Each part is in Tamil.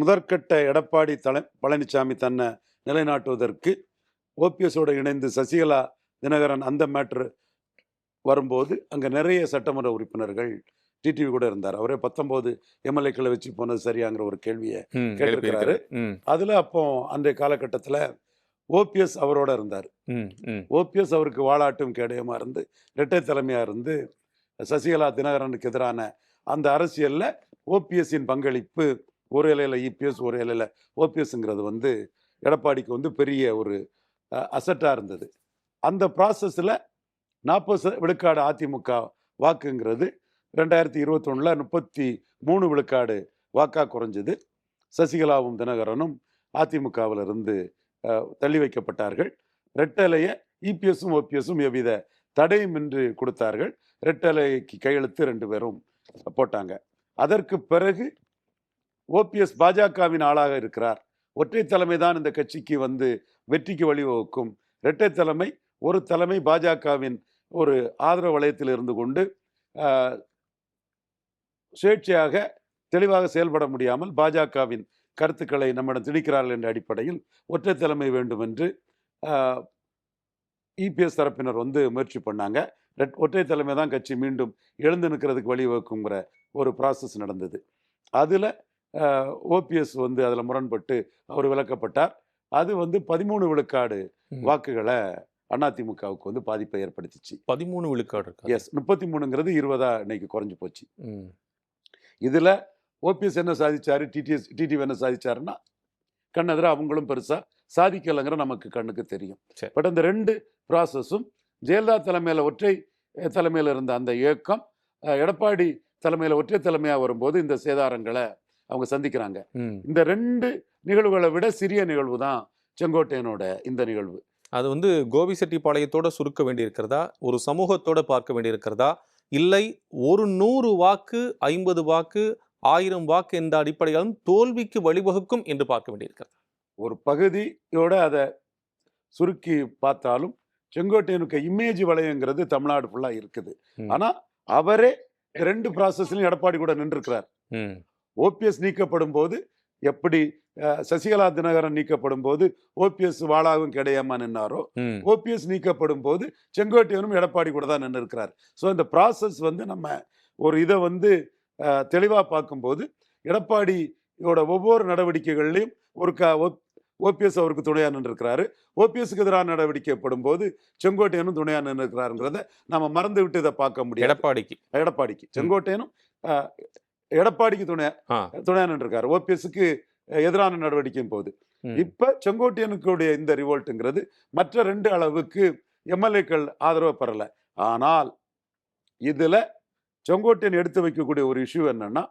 முதற்கட்ட எடப்பாடி தலை பழனிசாமி தன்னை நிலைநாட்டுவதற்கு ஓபிஎஸோடு இணைந்து சசிகலா தினகரன் அந்த மேட்ரு வரும்போது அங்கே நிறைய சட்டமன்ற உறுப்பினர்கள் டிடிவி கூட இருந்தார் அவரே பத்தொம்போது எம்எல்ஏக்களை வச்சு போனது சரியாங்கிற ஒரு கேள்வியை கேட்டிருக்கிறாரு. அதில் அப்போ அன்றைய காலகட்டத்தில் ஓபிஎஸ் அவரோட இருந்தார். ஓபிஎஸ் அவருக்கு வாலாட்டும் கேடயமா இருந்து இரட்டை தலைமையா இருந்து சசிகலா தினகரனுக்கு எதிரான அந்த அரசியல்ல ஓபிஎஸ்ஸின் பங்களிப்பு ஒரு இலையில் இபிஎஸ் ஒரு இலையில் ஓபிஎஸ்ங்கிறது வந்து எடப்பாடிக்கு வந்து பெரிய ஒரு அசட்டாக இருந்தது. அந்த ப்ராசஸில் நாற்பது விழுக்காடு அதிமுக வாக்குங்கிறது ரெண்டாயிரத்தி இருபத்தொன்னுல முப்பத்தி மூணு விழுக்காடு வாக்காக குறைஞ்சது. சசிகலாவும் தினகரனும் அதிமுகவில் இருந்து தள்ளி வைக்கப்பட்டார்கள். ரெட்டலையை இபிஎஸும் ஓபிஎஸும் எவ்வித தடையும் தடையுமின்றி கொடுத்தார்கள். ரெட்டலைக்கு கையெழுத்து ரெண்டு பேரும் போட்டாங்க. அதற்கு பிறகு ஓபிஎஸ் பாஜகவின் ஆளாக இருக்கிறார். ஒற்றை தலைமை தான் இந்த கட்சிக்கு வந்து வெற்றிக்கு வழிவகுக்கும். இரட்டை தலைமை ஒரு தலைமை பாஜகவின் ஒரு ஆதரவு வளையத்தில் இருந்து கொண்டு சுயேட்சையாக தெளிவாக செயல்பட முடியாமல் பாஜகவின் கருத்துக்களை நம்மிடம் திணிக்கிறார்கள் என்ற அடிப்படையில் ஒற்றை தலைமை வேண்டும் என்று இபிஎஸ் தரப்பினர் வந்து முயற்சி பண்ணாங்க. ரெட்- ஒற்றை தலைமை தான் கட்சி மீண்டும் எழுந்து நிற்கிறதுக்கு வழிவகுக்குங்கிற ஒரு ப்ராசஸ் நடந்தது. அதில் ஓபிஎஸ் வந்து அதில் முரண்பட்டு அவர் விலக்கப்பட்டார். அது வந்து பதிமூணு விழுக்காடு. வாக்குகளை அதிமுகவுக்கு வந்து பாதிப்பை ஏற்படுத்திச்சு. பதிமூணு விழுக்காடு எஸ் முப்பத்தி மூணுங்கிறது இருபதா இன்னைக்கு குறைஞ்சு போச்சு. இதில் ஓபிஎஸ் என்ன சாதிச்சாரு? டிடிஎஸ் டிடிவி என்ன சாதிச்சாருன்னா கண்ணெதிர அவங்களும் பெருசாக சாதிக்கலைங்கிற நமக்கு கண்ணுக்கு தெரியும். பட் அந்த ரெண்டு ப்ராசஸும் ஜெயலலிதா தலைமையில் ஒற்றை தலைமையில் இருந்த அந்த இயக்கம் எடப்பாடி தலைமையில் ஒற்றை தலைமையாக வரும்போது இந்த சேதாரங்களை அவங்க சந்திக்கிறாங்க. இந்த ரெண்டு நிகழ்வுகளை விட சிறிய நிகழ்வு தான் செங்கோட்டையனோட இந்த நிகழ்வு. அது வந்து கோபிசெட்டிப்பாளையத்தோட சுருக்க வேண்டியிருக்கிறதா? ஒரு சமூகத்தோட பார்க்க வேண்டியிருக்கிறதா? இல்லை ஒரு நூறு வாக்கு ஐம்பது வாக்கு ஆயிரம் வாக்கு என்ற அடிப்படையிலும் தோல்விக்கு வழிவகுக்கும் என்று பார்க்க வேண்டியிருக்கிறதா. ஒரு பகுதியோட அதை சுருக்கி பார்த்தாலும் செங்கோட்டையனுக்கு இமேஜ் வளையங்கிறது தமிழ்நாடு ஃபுல்லாக இருக்குது. ம். ஆனா அவரே ரெண்டு ப்ராசஸ்லையும் எடப்பாடி கூட நின்றுருக்கிறார். ஓபிஎஸ் நீக்கப்படும் போது எப்படி சசிகலா தினகரன் நீக்கப்படும் போது ஓபிஎஸ் வாழாவும் கிடையாம நின்னாரோ ஓபிஎஸ் நீக்கப்படும் போது செங்கோட்டையனும் எடப்பாடி கூட தான் நின்று இருக்கிறார் ஸோ இந்த ப்ராசஸ் வந்து நம்ம ஒரு இதை வந்து தெளிவாக பார்க்கும்போது எடப்பாடியோட ஒவ்வொரு நடவடிக்கைகள்லையும் ஒரு க ஓபிஎஸ் அவருக்கு துணையாக நின்றுருக்கிறாரு ஓபிஎஸ்க்கு எதிரான நடவடிக்கைப்படும் போது செங்கோட்டையனும் துணையாக நின்றுருக்கிறாருங்கிறத நம்ம மறந்து விட்டு இதை பார்க்க முடியாது. எடப்பாடிக்கு. எடப்பாடிக்கு. செங்கோட்டையனும் எடப்பாடிக்கு துணை ஆ. துணையாக நின்றுருக்காரு ஓபிஎஸ்க்கு எதிரான நடவடிக்கையும் ம், இப்ப செங்கோட்டையனுக்குடைய இந்த ரிவோல்ட்டுங்கிறது மற்ற ரெண்டு அளவுக்கு எம்எல்ஏக்கள் ஆதரவு பெறல. ஆனால் இதுல செங்கோட்டையன் எடுத்து வைக்கக்கூடிய ஒரு இஷ்யூ என்னன்னா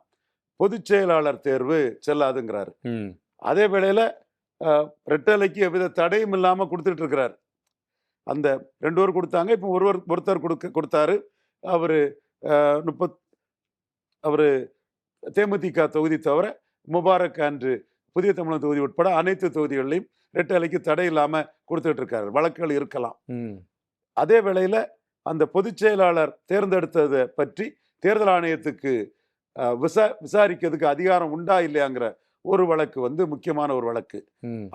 பொதுச் செயலாளர் தேர்வு செல்லாதுங்கிறாரு. அதே வேளையில ரெட்டலைக்கு எவ்வித தடையும் இல்லாம கொடுத்துட்டு இருக்கிறார் அந்த ரெண்டு பேர் கொடுத்தாங்க இப்போ ஒருவர் ஒருத்தர் கொடுக்க கொடுத்தாரு. அவரு முப்பத் அவரு தேமுதிக தொகுதி தவிர முபாரக் அன்று புதிய தமிழகம் தொகுதி உட்பட அனைத்து தொகுதிகளிலையும் ரெட்டலைக்கு தடை இல்லாம கொடுத்துட்டு இருக்காரு வழக்குகள் இருக்கலாம். அதே வேளையில அந்த பொதுச் செயலாளர் தேர்ந்தெடுத்ததை பற்றி தேர்தல் ஆணையத்துக்கு விசா விசாரிக்கிறதுக்கு அதிகாரம் உண்டா இல்லையாங்கிற ஒரு வழக்கு வந்து முக்கியமான ஒரு வழக்கு.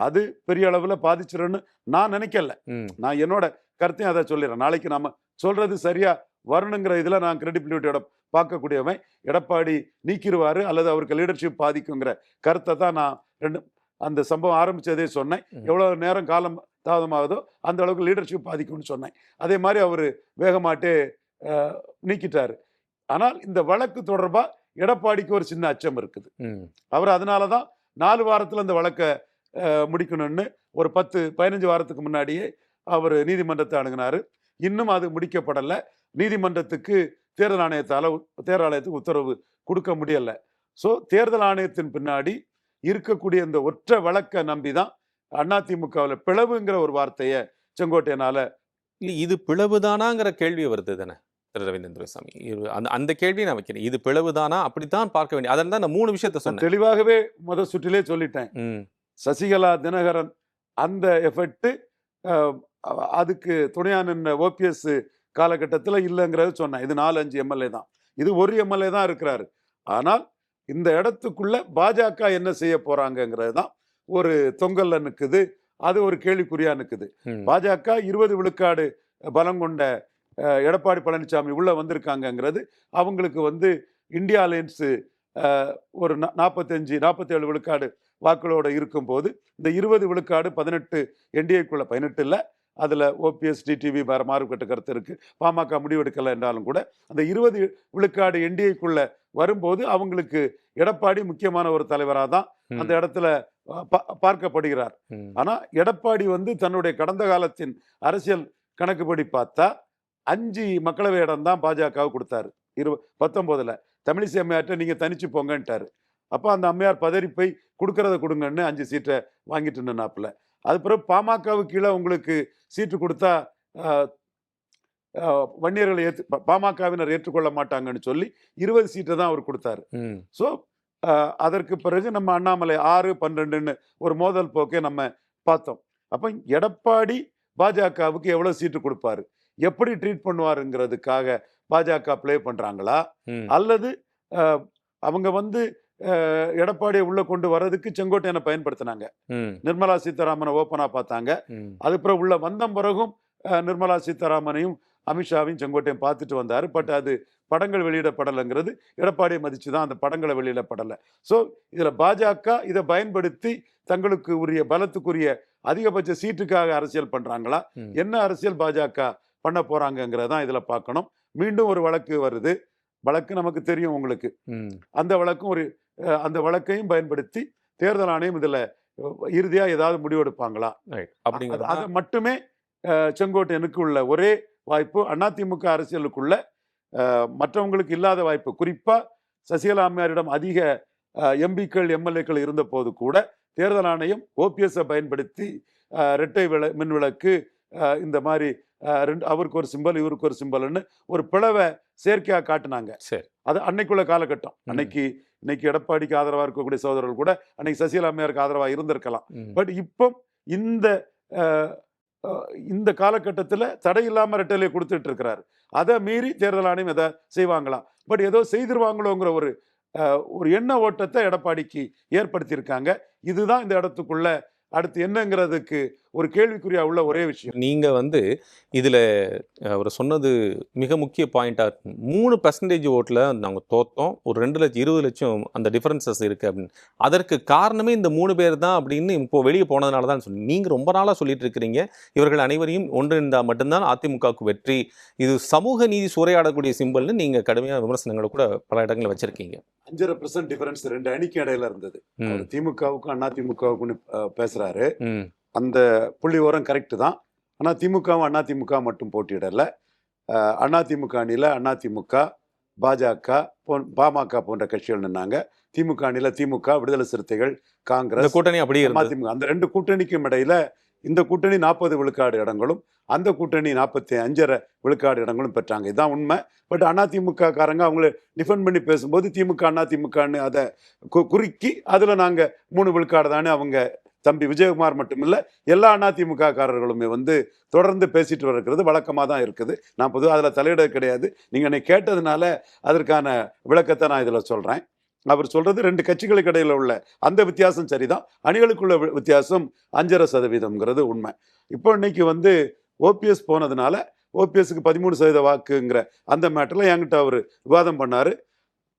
அது பெரிய அளவில் பாதிச்சிருன்னு நான் நினைக்கல. நான் என்னோட கருத்தையும் அதை சொல்லிடுறேன். நாளைக்கு நாம சொல்றது சரியா வரணுங்கிற இதில் நான் கிரெடிபிலிட்டியோட பார்க்கக்கூடியவன். எடப்பாடி நீக்கிடுவாரு அல்லது அவருக்கு லீடர்ஷிப் பாதிக்குங்கிற கருத்தை தான் நான் ரெண்டு அந்த சம்பவம் ஆரம்பிச்சதே சொன்னேன். ம். எவ்வளவு நேரம் காலம் தாமதமாகுதோ அந்த அளவுக்கு லீடர்ஷிப் பாதிக்கும்னு சொன்னேன். அதே மாதிரி அவர் வேகமாட்டே நீக்கிட்டாரு. ஆனால் இந்த வழக்கு தொடர்பா எடப்பாடிக்கு ஒரு சின்ன அச்சம் இருக்குது. அவர் அதனால தான் நாலு வாரத்தில் அந்த வழக்கை முடிக்கணும்னு ஒரு பத்து பதினஞ்சு வாரத்துக்கு முன்னாடியே அவர் நீதிமன்றத்தை அணுகினாரு. இன்னும் அது முடிக்கப்படலை. நீதிமன்றத்துக்கு தேர்தல் ஆணையத்தால் தேர்தல் ஆணையத்துக்கு உத்தரவு கொடுக்க முடியல. ஸோ தேர்தல் ஆணையத்தின் பின்னாடி இருக்கக்கூடிய இந்த ஒற்றை வழக்கை நம்பி தான் அதிமுகவில் பிளவுங்கிற ஒரு வார்த்தையை செங்கோட்டையனால இல்ல இது பிளவுதானாங்கிற கேள்வி வருது தானே திரு. ரவீந்திரன் துரைசாமி? அந்த அந்த கேள்வியை நான் வைக்கிறேன். இது பிளவுதானா? அப்படித்தான் பார்க்க வேண்டிய அதில் தான் நான் மூணு விஷயத்த சொன்னேன். தெளிவாகவே முத சுற்றிலே சொல்லிட்டேன். சசிகலா தினகரன் அந்த எஃபெக்ட் அதுக்கு துணையா நின்ற ஓபிஎஸ் காலகட்டத்தில் இல்லைங்கிறது சொன்னேன். இது நாலு அஞ்சு எம்எல்ஏ தான். இது ஒரு எம்எல்ஏ தான் இருக்கிறாரு. ஆனால் இந்த இடத்துக்குள்ள பாஜக என்ன செய்ய போறாங்கங்கிறது தான் ஒரு தொங்கல்ல நிக்குது. அது ஒரு கேள்விக்குறியா நிக்குது. ம். பாஜக இருபது விழுக்காடு பலம் கொண்ட எடப்பாடி பழனிசாமி உள்ள வந்திருக்காங்கங்கிறது அவங்களுக்கு வந்து இந்தியா அலையன்ஸ் ஒரு நாற்பத்தஞ்சு நாற்பத்தேழு விழுக்காடு வாக்குகளோட இருக்கும்போது இந்த இருபது விழுக்காடு பதினெட்டு என்டிஏக்குள்ள பதினெட்டு இல்லை அதில் ஓபிஎஸ் டிடிவி வேறு மாறுபட்ட கருத்து இருக்கு. பாமக முடிவெடுக்கலை என்றாலும் கூட அந்த இருபது விழுக்காடு என்டிஏக்குள்ள வரும்போது அவங்களுக்கு எடப்பாடி முக்கியமான ஒரு தலைவராக தான். அந்த இடத்துல பார்க்கப்படுகிறார். ம். ஆனா எடப்பாடி வந்து தன்னுடைய கடந்த காலத்தின் அரசியல் கணக்குப்படி பார்த்தா அஞ்சு மக்களவை இடம் தான் பாஜக கொடுத்தாரு. இரு பத்தொன்பதுல தமிழிசை அம்மையார்ட்ட நீங்க தனிச்சு போங்கன்ட்டாரு. அப்போ அந்த அம்மையார் பதறி போய் கொடுக்கறத கொடுங்கன்னு அஞ்சு சீட்டை வாங்கிட்டு நின்னாப்புல. அது பிறகு பாமகவுக்கு கீழே உங்களுக்கு சீட்டு கொடுத்தா வன்னியர்களை ஏற்று பாமகவினர் ஏற்றுக்கொள்ள மாட்டாங்கன்னு சொல்லி இருபது சீட்டை தான் அவர் கொடுத்தாரு. ஸோ அதற்கு பிறகு நம்ம அண்ணாமலை ஆறு பன்னெண்டுன்னு ஒரு மோதல் போக்கை நம்ம பார்த்தோம் அப்போ எடப்பாடி பாஜகவுக்கு எவ்வளோ சீட்டு கொடுப்பாரு எப்படி ட்ரீட் பண்ணுவாருங்கிறதுக்காக பாஜக ப்ளே பண்ணுறாங்களா. அல்லது அவங்க வந்து எடப்பாடியை உள்ள கொண்டு வர்றதுக்கு செங்கோட்டையனை பயன்படுத்தினாங்க. நிர்மலா சீதாராமனை ஓப்பனாக பார்த்தாங்க. ம். அது பிறகு உள்ள வந்த பிறகும் நிர்மலா சீதாராமனையும் அமித்ஷாவையும் செங்கோட்டையும் பார்த்துட்டு வந்தார். பட் அது படங்கள் வெளியிடப்படலைங்கிறது எடப்பாடியை மதித்து தான் அந்த படங்களை வெளியிடப்படலை. ஸோ இதில் பாஜக இதை பயன்படுத்தி தங்களுக்கு உரிய பலத்துக்குரிய அதிகபட்ச சீட்டுக்காக அரசியல் பண்ணுறாங்களா. என்ன அரசியல் பாஜக பண்ண போகிறாங்கங்கிறத தான் இதில் பார்க்கணும். மீண்டும் ஒரு வழக்கு வருது. வழக்கு நமக்கு தெரியும் உங்களுக்கு. அந்த வழக்கும் ஒரு அந்த வழக்கையும் பயன்படுத்தி தேர்தல் ஆணையம் இதில் இறுதியாக ஏதாவது முடிவெடுப்பாங்களா அப்படிங்கிறது அது மட்டுமே செங்கோட்டையனுக்கு உள்ள ஒரே வாய்ப்பு அதிமுக அரசியலுக்குள்ள மற்றவங்களுக்கு இல்லாத வாய்ப்பு. குறிப்பா சசிகலா அம்மையாரிடம் அதிக எம்பிக்கள் எம்எல்ஏக்கள் இருந்த போது கூட தேர்தல் ஆணையம் ஓபிஎஸ்ஸை பயன்படுத்தி அஹ், இரட்டை விள மின் விளக்கு இந்த மாதிரி ரெண்டு அவருக்கு ஒரு சிம்பல் இவருக்கு ஒரு சிம்பல்னு ஒரு பிளவை செயற்கையாக காட்டுனாங்க. சரி. அது அன்னைக்குள்ள காலகட்டம். அன்னைக்கு இன்னைக்கு எடப்பாடிக்கு ஆதரவா இருக்கக்கூடிய சகோதரர்கள் கூட அன்னைக்கு சசிகலா அம்மையாருக்கு ஆதரவா இருந்திருக்கலாம். பட் இப்போ இந்த இந்த காலகட்டத்தில் தடை இல்லாம ரெட்டலையை கொடுத்துட்டு இருக்கிறாரு. அதை மீறி தேர்தல் ஆணையம் எதை செய்வாங்களா? பட் ஏதோ செய்திருவாங்களோங்கிற ஒரு ஒரு எண்ண ஓட்டத்தை எடப்பாடிக்கு ஏற்படுத்தியிருக்காங்க. இதுதான் இந்த இடத்துக்குள்ள அடுத்து என்னங்கிறதுக்கு ஒரு கேள்விக்குறியா உள்ள ஒரே விஷயம். நீங்க வந்து இதுல அவர் சொன்னது மிக முக்கிய பாயிண்டா இருக்கும் மூணு பர்சன்டேஜ் ஓட்ல நாங்க தோத்தோம். ஒரு ரெண்டு லட்சம் இருபது லட்சம் அந்த டிஃபரன்சஸ் இருக்கு அப்படின்னு. அதற்கு காரணமே இந்த மூணு பேர் தான் அப்படின்னு இப்போ வெளியே போனதுனால தான் சொல்லி நீங்க ரொம்ப நாளா சொல்லிட்டு இருக்கிறீங்க. இவர்கள் அனைவரையும் ஒன்றிணைந்தா மட்டும்தான் அதிமுகவுக்கு வெற்றி. இது சமூக நீதி சூறையாடக்கூடிய சிம்பல்னு நீங்க கடுமையான விமர்சனங்களை கூட பல இடங்களில் வச்சிருக்கீங்க. அஞ்சரை பெர்சன்ட் டிஃபரன்ஸ் ரெண்டு அணிக்கு இடையில இருந்தது. திமுகவுக்கும் அதிமுகவுக்கும் பேசுறாரு. அந்த புள்ளி விவரம் கரெக்டு தான். ஆனால் திமுகவும் அண்ணா திமுக மட்டும் போட்டியிடல. அண்ணா திமுக அணியில் அண்ணா திமுக பாஜக போன் பாமக போன்ற கட்சிகள் நின்னாங்க. திமுக அணியில் திமுக விடுதலை சிறுத்தைகள் காங்கிரஸ் கூட்டணி அப்படியே இருந்தது. அதிமுக அந்த ரெண்டு கூட்டணிக்கும் இடையில இந்த கூட்டணி நாற்பது விழுக்காடு இடங்களும் அந்த கூட்டணி நாற்பத்தி அஞ்சரை விழுக்காடு இடங்களும் பெற்றாங்க. இதுதான் உண்மை. பட் அதிமுக காரங்க அவங்கள டிஃபெண்ட் பண்ணி பேசும்போது திமுக அதிமுகன்னு அதை கு- குறுக்கி அதில் நாங்கள் மூணு விழுக்காடு தானே அவங்க தம்பி விஜயகுமார் மட்டுமில்லை எல்லா அதிமுக காரர்களுமே வந்து தொடர்ந்து பேசிட்டு வருகிறது வழக்கமாக தான் இருக்குது. நான் பொதுவாக அதில் தலையிட கிடையாது. நீங்கள் என்னை கேட்டதுனால அதற்கான விளக்கத்தை நான் இதில் சொல்கிறேன் அவர் சொல்றது ரெண்டு கட்சிகளுக்கு இடையில உள்ள அந்த வித்தியாசம் சரிதான். அணிகளுக்குள்ள வித்தியாசம் அஞ்சரை சதவீதம்ங்கிறது உண்மை. இப்போ இன்னைக்கு வந்து ஓபிஎஸ் போனதுனால ஓபிஎஸ்க்கு பதிமூணு சதவீத வாக்குங்கிற அந்த மேட்டரில் என்கிட்ட அவர் விவாதம் பண்ணார்.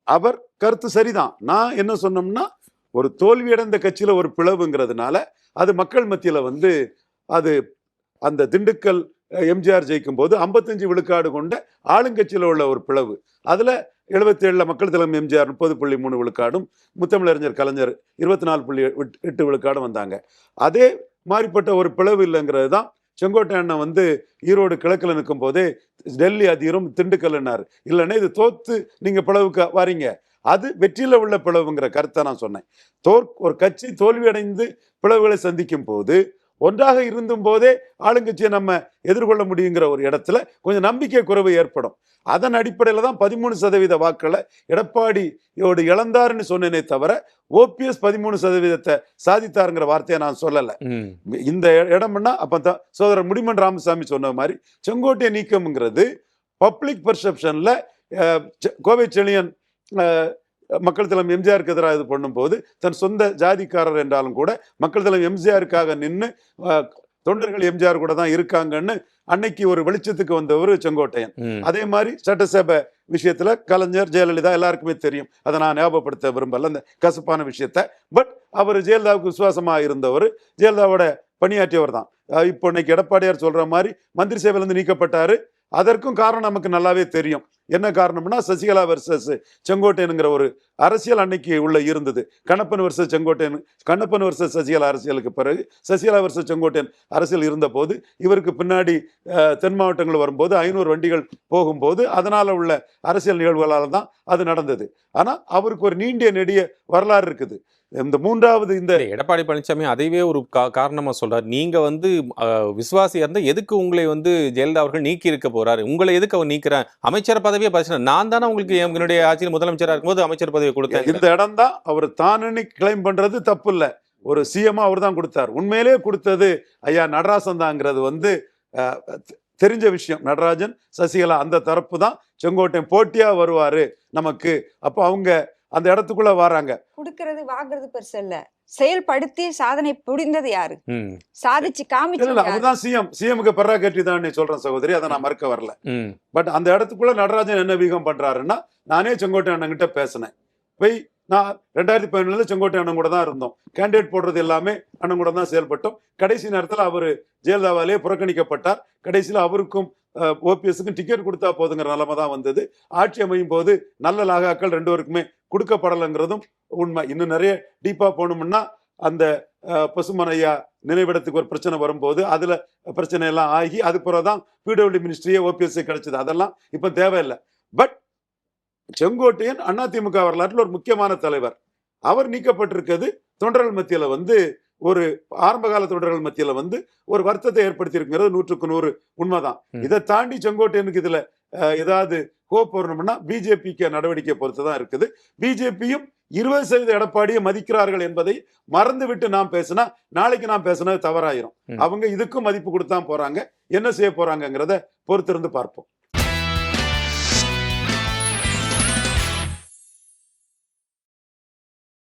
அவர் கருத்து சரிதான். நான் என்ன சொன்னோம்னா ஒரு தோல்வியடைந்த கட்சியில் ஒரு பிளவுங்கிறதுனால அது மக்கள் மத்தியில் வந்து அது அந்த திண்டுக்கல் எம்ஜிஆர் ஜெயிக்கும் போது ஐம்பத்தஞ்சு விழுக்காடு கொண்ட ஆளுங்கட்சியில் உள்ள ஒரு பிளவு. அதில் எழுபத்தி மக்கள் தலைமை எம்ஜிஆர் முப்பது புள்ளி மூணு விழுக்காடும் முத்தமிழறிஞர் கலைஞர் இருபத்தி நாலு புள்ளி எட்டு- எட்டு விழுக்காடும் வந்தாங்க. அதே மாறிப்பட்ட ஒரு பிளவு இல்லைங்கிறது தான் செங்கோட்டை அண்ணன் வந்து ஈரோடு கிழக்கில் நிற்கும் போதே டெல்லி அதிகம் திண்டுக்கல்னார் இல்லைன்னா இது தோத்து நீங்கள் பிளவுக்கு வாரீங்க. அது வெற்றியில உள்ள பிளவுங்கிற கருத்தை நான் சொன்னேன். தோற் ஒரு கட்சி தோல்வியடைந்து பிளவுகளை சந்திக்கும் போது ஒன்றாக இருந்தும் போதே ஆளுங்கட்சியை நம்ம எதிர்கொள்ள முடியுங்கிற ஒரு இடத்துல கொஞ்சம் நம்பிக்கை குறைவு ஏற்படும். அதன் அடிப்படையில் தான் பதிமூணு சதவீத வாக்களை எடப்பாடியோடு இழந்தாருன்னு சொன்னேனே தவிர ஓபிஎஸ் பதிமூணு சதவீதத்தை சாதித்தாருங்கிற வார்த்தையை நான் சொல்லலை. இந்த இடம்னா அப்போ தான் சோதரர் முடிமன் ராமசாமி சொன்ன மாதிரி செங்கோட்டை நீக்கம்ங்கிறது பப்ளிக் பர்செப்ஷனில் கோவை செழியன் மக்கள் தலைவர் எம்ஜிஆருக்கு எதிராக இது பண்ணும்போது தன் சொந்த ஜாதிக்காரர் என்றாலும் கூட மக்கள் தலைவர் எம்ஜிஆருக்காக நின்று தொண்டர்கள் எம்ஜிஆர் கூட தான் இருக்காங்கன்னு அன்னைக்கு ஒரு வெளிச்சத்துக்கு வந்தவர் செங்கோட்டையன். அதே மாதிரி சட்டசபை விஷயத்துல கலைஞர் ஜெயலலிதா எல்லாருக்குமே தெரியும். அதை நான் ஞாபகப்படுத்த விரும்பல அந்த கசப்பான விஷயத்த. பட் அவர் ஜெயலலிதாவுக்கு விசுவாசமா இருந்தவர். ஜெயலலிதாவோட பணியாற்றியவர் தான். இப்போ இன்னைக்கு எடப்பாடியார் சொல்ற மாதிரி மந்திரி சேவையிலிருந்து நீக்கப்பட்டாரு. அதற்கும் காரணம் நமக்கு நல்லாவே தெரியும். என்ன காரணம்னா சசிகலா வர்சஸ் செங்கோட்டையனுங்கிற ஒரு அரசியல் அன்னைக்கு உள்ள இருந்தது. கண்ணப்பன் வர்சஸ் செங்கோட்டையன் கண்ணப்பன் வர்சஸ் சசிகலா அரசியலுக்கு பிறகு சசிகலா வர்சஸ் செங்கோட்டையன் அரசியல் இருந்தபோது இவருக்கு பின்னாடி தென் மாவட்டங்கள் வரும்போது ஐநூறு வண்டிகள் போகும்போது அதனால் உள்ள அரசியல் நிகழ்வுகளால் தான் அது நடந்தது. ஆனால் அவருக்கு ஒரு நீண்டிய நெடிய வரலாறு இருக்குது. இந்த மூன்றாவது இந்த எடப்பாடி பழனிசாமி அதைவே ஒரு கா- காரணமா சொல்றாரு. நீங்க வந்து அஹ், விசுவாசியா இருந்தா எதுக்கு உங்களை வந்து ஜெயலலிதா அவர்கள் நீக்கி இருக்க போறாரு? உங்களை எதுக்கு அவர் நீக்கிறேன் அமைச்சர் பதவியே பிரச்சனை நான் தானே உங்களுக்கு என்னுடைய ஆட்சியில் முதலமைச்சரா இருக்கும்போது அமைச்சர் பதவியை கொடுத்தேன். இந்த இடம் தான் அவர் தானு கிளைம் பண்றது தப்பு இல்ல ஒரு சிஎம் அவர் தான் கொடுத்தார். உண்மையிலே கொடுத்தது ஐயா நடராசன் தாங்கிறது வந்து தெரிஞ்ச விஷயம். நடராஜன் சசிகலா அந்த தரப்பு தான் செங்கோட்டையன் போட்டியா வருவாரு நமக்கு. அப்போ அவங்க அந்த இடத்துக்குள்ள வராங்க கொடுக்கறது வாங்குறது பெருசு இல்ல. செயல்படுத்தி சாதனை புரிந்தது யாரு? சாதிச்சு இல்ல காமிச்சது இல்ல யாரு? அவர் தான் சிஎம் சிஎம்க்கு பெறா கட்டி தான் நீ சொல்றேன் சகோதரி. அதை நான் மறுக்க வரல. பட் அந்த இடத்துக்குள்ள நடராஜன் என்ன வீகம் பண்றாருன்னா நானே செங்கோட்டை அண்ணன் கிட்ட பேசினேன். போய் நான் ரெண்டாயிரத்தி பதினேழுல செங்கோட்டை அண்ணன் கூட தான் இருந்தோம். கேண்டிடேட் போடுறது எல்லாமே அண்ணன் கூட தான் செயல்பட்டோம். கடைசி நேரத்தில் அவர் ஜெயலலிதாவாலே புறக்கணிக்கப்பட்டார். கடைசியில் அவருக்கும் ஓபிஎஸ்க்கும் டிக்கெட் கொடுத்தா போதுங்கிற நிலைமை தான் வந்தது. ஆட்சி அமையும் போது நல்ல லாகாக்கள் ரெண்டு பேருக்குமே கொடுக்கப்படலைங்கிறதும் உண்மை. இன்னும் நிறைய டீப்பாக போகணும்னா அந்த பசுமனையா நினைவிடத்துக்கு ஒரு பிரச்சனை வரும்போது அதில் பிரச்சனை எல்லாம் ஆகி அது பிறகுதான் பிடபிள்யூ மினிஸ்ட்ரியே ஓபிஎஸ் கிடைச்சது. அதெல்லாம் இப்போ தேவையில்லை. பட் செங்கோட்டையன் அதிமுக வரலாற்றில் ஒரு முக்கியமான தலைவர். அவர் நீக்கப்பட்டிருக்கிறது தொண்டர்கள் மத்தியில் வந்து ஒரு ஆரம்ப கால தொண்டர்கள் மத்தியில வந்து ஒரு வருத்தத்தை ஏற்படுத்தி இருக்கிறது நூற்றுக்கு நூறு உண்மைதான். இதை தாண்டி செங்கோட்டையனுக்கு இதுல ஏதாவது ஹோப் வரணும்னா பிஜேபிக்கு நடவடிக்கை பொறுத்து தான் இருக்குது. பிஜேபியும் இருபது சதவீத எடப்பாடியை மதிக்கிறார்கள் என்பதை மறந்துவிட்டு நாம் பேசினா நாளைக்கு நாம் பேசினது தவறாயிரும். அவங்க இதுக்கும் மதிப்பு கொடுத்தா போறாங்க. என்ன செய்ய போறாங்கங்கிறத பொறுத்திருந்து பார்ப்போம்.